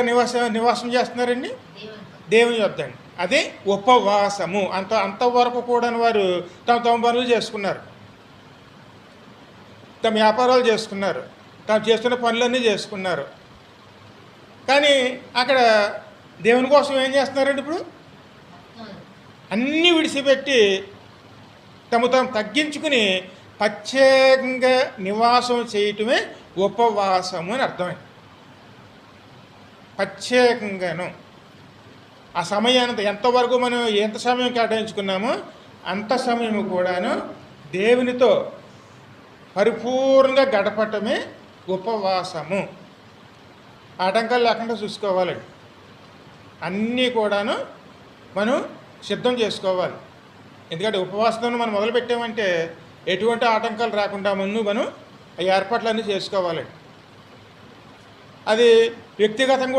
నివాసం నివాసం చేస్తున్నారండి? దేవుని యొద్ద అండి అదే ఉపవాసము. అంత అంతవరకు కూడా వారు తమ తమ పనులు చేసుకున్నారు. తమ వ్యాపారాలు చేసుకున్నారు. తాము చేస్తున్న పనులన్నీ చేసుకున్నారు. కానీ అక్కడ దేవుని కోసం ఏం చేస్తున్నారండి ఇప్పుడు? అన్నీ విడిచిపెట్టి తమ తాము తగ్గించుకుని ప్రత్యేకంగా నివాసం చేయటమే ఉపవాసము అని అర్థమైంది. ప్రత్యేకంగాను. ఆ సమయాన్ని ఎంతవరకు మనం ఎంత సమయం కేటాయించుకున్నామో అంత సమయం కూడాను దేవునితో పరిపూర్ణంగా గడపటమే ఉపవాసము. ఆటంకాలు లేకుండా చూసుకోవాలండి. అన్నీ కూడాను మనం సిద్ధం చేసుకోవాలి. ఎందుకంటే ఉపవాసంలో మనం మొదలు పెట్టామంటే ఎటువంటి ఆటంకాలు రాకుండా ముందు మనం ఆ ఏర్పాట్లన్నీ చేసుకోవాలండి. అది వ్యక్తిగతంగా కూడా